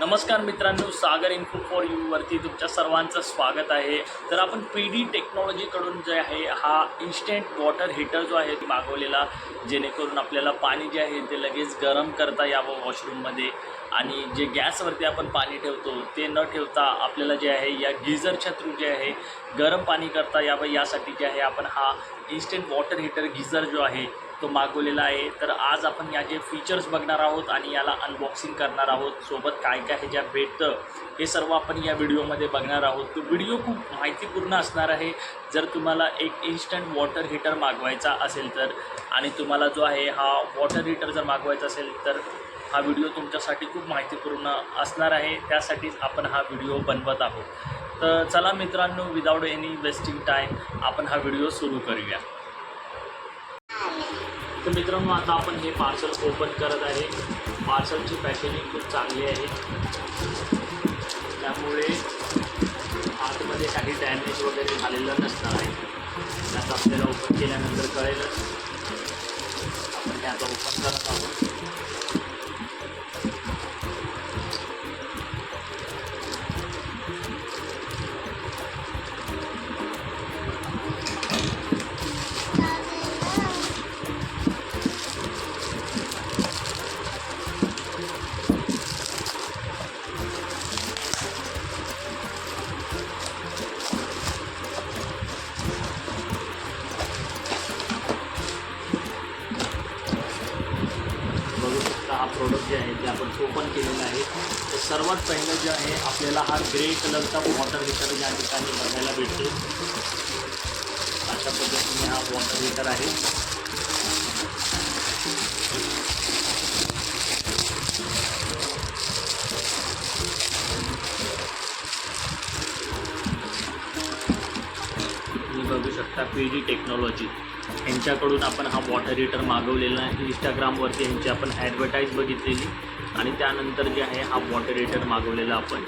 नमस्कार मित्रांनो सागर info for you वरती तुमच्या सर्वांचं स्वागत आहे. तर आपण पी डी टेक्नॉलॉजीकडून जे आहे हा इन्स्टंट वॉटर हीटर जो आहे मागवलेला जेणेकरून आपल्याला पाणी जे आहे ते लगेच गरम करता यावं वॉशरूममध्ये आणि जे गॅसवरती आपण पाणी ठेवतो ते न ठेवता आपल्याला जे आहे या गिझरच्या थ्रू जे आहे गरम पाणी करता यावं. यासाठी जे आहे आपण हा इन्स्टंट वॉटर हीटर गिझर जो आहे तो मागवलेला आहे. तर आज आपण याचे फीचर्स बघणार आहोत आणि याला अनबॉक्सिंग करणार आहोत सोबत काय काय हे ज्या भेटतं हे सर्व आपण या व्हिडिओमध्ये बघणार आहोत. तो व्हिडिओ खूप माहितीपूर्ण असणार आहे. जर तुम्हाला एक इन्स्टंट वॉटर हीटर मागवायचा असेल तर आणि तुम्हाला जो आहे हा वॉटर हीटर जर मागवायचा असेल तर हा व्हिडिओ तुमच्यासाठी खूप माहितीपूर्ण असणार आहे. त्यासाठीच आपण हा व्हिडिओ बनवत आहोत. तर चला मित्रांनो विदाऊट एनी वेस्टिंग टाईम आपण हा व्हिडिओ सुरू करूया. तर मित्रांनो आता आपण हे पार्सल ओपन करत आहे. पार्सलची पॅकेजिंग खूप चांगली आहे. त्यामुळे आतमध्ये काही डॅमेज वगैरे झालेलं नसणार आहे. त्यात आपल्याला ओपन केल्यानंतर कळेलच. आपण हे आता ओपन करत आहोत. प्रोडक्ट जे आहे ते आपण ओपन केलेला आहे. तर सर्वात पहिलं जे आहे, आपल्याला हा ग्रे कलरचा वॉटर हीटर या ठिकाणी बघायला भेटतो. अशा पद्धतीने हा वॉटर हीटर तुम्ही बघू शकता पी डी टेक्नॉलॉजी. यांच्याकडून आपण हा वॉटर हिटर मागवलेला आहे. इंस्टाग्रामवरती यांची आपण ॲडव्हर्टाईज बघितलेली. आणि त्यानंतर जे आहे हा वॉटर हिटर मागवलेला आपण.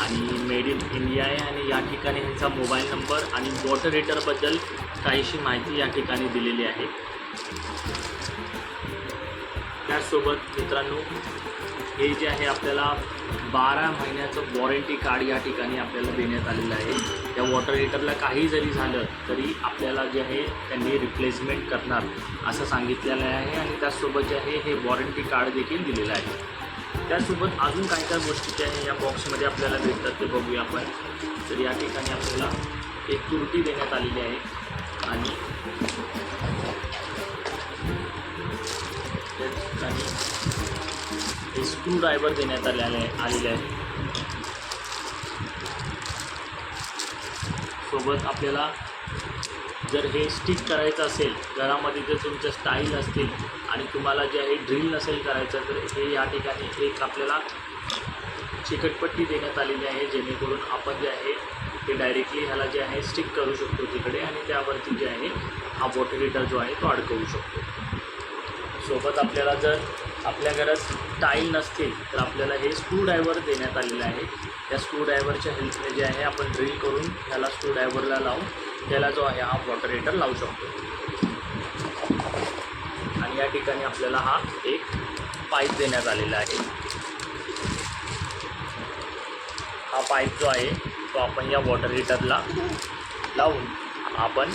आणि मेड इन इंडिया आहे आणि या ठिकाणी ह्यांचा मोबाईल नंबर आणि वॉटर हिटरबद्दल काहीशी माहिती या ठिकाणी दिलेली आहे. त्याचसोबत मित्रांनो हे जे आहे आपल्याला बारा महिन्याचं वॉरंटी कार्ड या ठिकाणी आपल्याला देण्यात आलेलं आहे. त्या वॉटर हीटरला काही जरी झालं तरी आपल्याला जे आहे त्यांनी रिप्लेसमेंट करणार असं सांगितलेलं आहे आणि त्याचसोबत जे आहे हे वॉरंटी कार्ड देखील दिलेलं आहे. त्यासोबत अजून काय काय गोष्टी ज्या आहे या बॉक्समध्ये आपल्याला भेटतात ते बघूया आपण. तर या ठिकाणी आपल्याला एक तुरटी देण्यात आलेली आहे. आणि त्या ठिकाणी हे स्क्रूड्रायव्हर देण्यात आलेले आहे आलेले आहे सोबत आपल्याला जर हे स्टिक करायचं असेल घरामध्ये जर तुमच्या स्टाईल असतील आणि तुम्हाला जे आहे ड्रिल नसेल करायचं तर हे या ठिकाणी एक आपल्याला चिकटपट्टी देण्यात आलेली आहे जेणेकरून आपण जे आहे ते डायरेक्टली ह्याला जे आहे स्टिक करू शकतो तिकडे आणि त्यावरती जे आहे हा वॉटर हिटर जो आहे तो अडकवू शकतो. सोबत आपल्याला जर आपल्या घरात टाईल नसतील तर आपल्याला हे स्क्रू ड्रायव्हर देण्यात आलेलं आहे. त्या स्क्रू ड्रायव्हरच्या हेल्पने जे आहे आपण ड्रिल करून ह्याला स्क्रू ड्रायव्हरला लावून त्याला जो आहे हा वॉटर हीटर लावू शकतो. आणि या ठिकाणी आपल्याला हा एक पाईप देण्यात आलेला आहे. हा पाईप जो आहे तो आपण या वॉटर हीटरला लावून आपण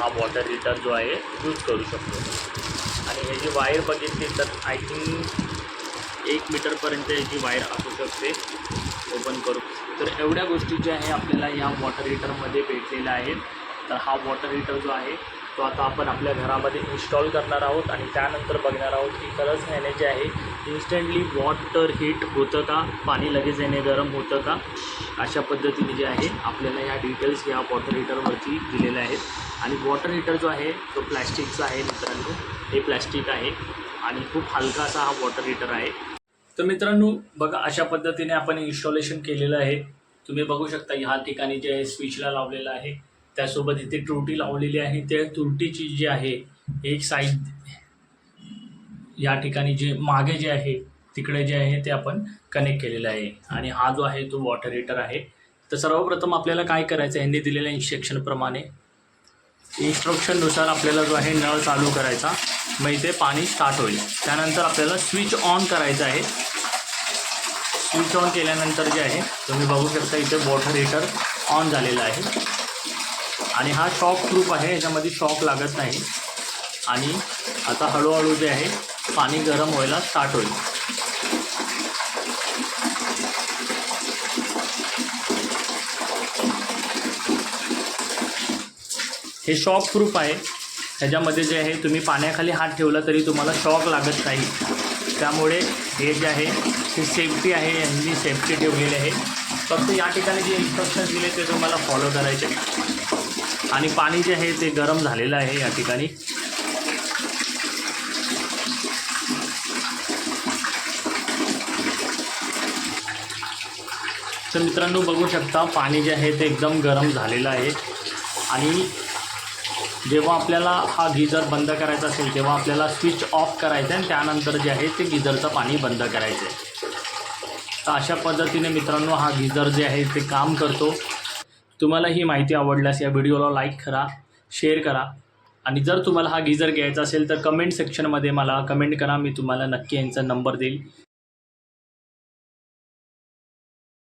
हा वॉटर हीटर जो आहे यूज करू शकतो. आणि ह्याची वायर बघितली तर आय थिंक एक मीटरपर्यंत याची वायर असू शकते. ओपन करू. तर एवढ्या गोष्टी ज्या आहे आपल्याला या वॉटर हीटरमध्ये भेटलेल्या आहेत. तर हा वॉटर हीटर जो आहे तो आता आपण आपल्या घरामध्ये इन्स्टॉल करणार आहोत आणि त्यानंतर बघणार आहोत की खरंच ह्याने जे आहे इन्स्टंटली वॉटर हीट होतं का? पाणी लगेच याने गरम होतं का? अशा पद्धतीने जे आहे आपल्याला या डिटेल्स ह्या वॉटर हीटरवरती दिलेल्या आहेत. आणि वॉटर हीटर जो आहे तो प्लॅस्टिकचा आहे मित्रांनो. हे प्लॅस्टिक आहे आणि खूप हलका असा हा वॉटर हीटर आहे. तर मित्रांनो बघा अशा पद्धतीने आपण इन्स्टॉलेशन केलेलं आहे. तुम्ही बघू शकता ह्या ठिकाणी जे आहे स्विचला लावलेलं आहे. त्यासोबत इथे त्रुटी लावलेली आहे. त्या तुरटीची जी आहे एक साईड या ठिकाणी जे मागे जे आहे तिकडे जे आहे ते आपण कनेक्ट केलेलं आहे. आणि हा जो आहे तो वॉटर हीटर आहे. तर सर्वप्रथम आपल्याला काय करायचं आहे? यांनी दिलेल्या इन्स्ट्रक्शनप्रमाणे इन्स्ट्रक्शननुसार आपल्याला जो आहे नळ चालू करायचा. मग इथे पाणी स्टार्ट होईल. त्यानंतर आपल्याला स्विच ऑन करायचं आहे. स्विच ऑन केल्यानंतर जे आहे तुम्ही बघू शकता इथे वॉटर हीटर ऑन झालेलं आहे. आणि हा शॉक प्रूफ आहे याच्यामध्ये शॉक लागत नाही. आणि आता हळूहळू जे आहे पाणी गरम व्हायला स्टार्ट होईल. हे शॉक प्रूफ आहे. ह्याच्यामध्ये जे आहे तुम्ही पाण्याखाली हात ठेवला तरी तुम्हाला शॉक लागत नाही. त्यामुळे हे जे आहे हे सेफ्टी आहे यांनी सेफ्टी ठेवलेली आहे. फक्त या ठिकाणी जे इन्स्ट्रक्शन्स दिले ते तुम्हाला फॉलो करायचे. आणि पाणी जे आहे ते गरम झालेलं आहे या ठिकाणी. तर मित्रांनो बघू शकता पाणी जे आहे ते एकदम गरम झालेलं आहे. आणि जेव्हा आपल्याला हा गिझर बंद करायचा असेल तेव्हा आपल्याला स्विच ऑफ करायचं आहे आणि त्यानंतर जे आहे ते गिझरचं पाणी बंद करायचं आहे. तर अशा पद्धतीने मित्रांनो हा गिझर जे आहे ते काम करतो. तुम्हाला ही माहिती आवडल्यास या व्हिडिओला लाईक करा शेअर करा. आणि जर तुम्हाला हा गिझर घ्यायचा असेल तर कमेंट सेक्शनमध्ये मला कमेंट करा मी तुम्हाला नक्की यांचा नंबर देईल.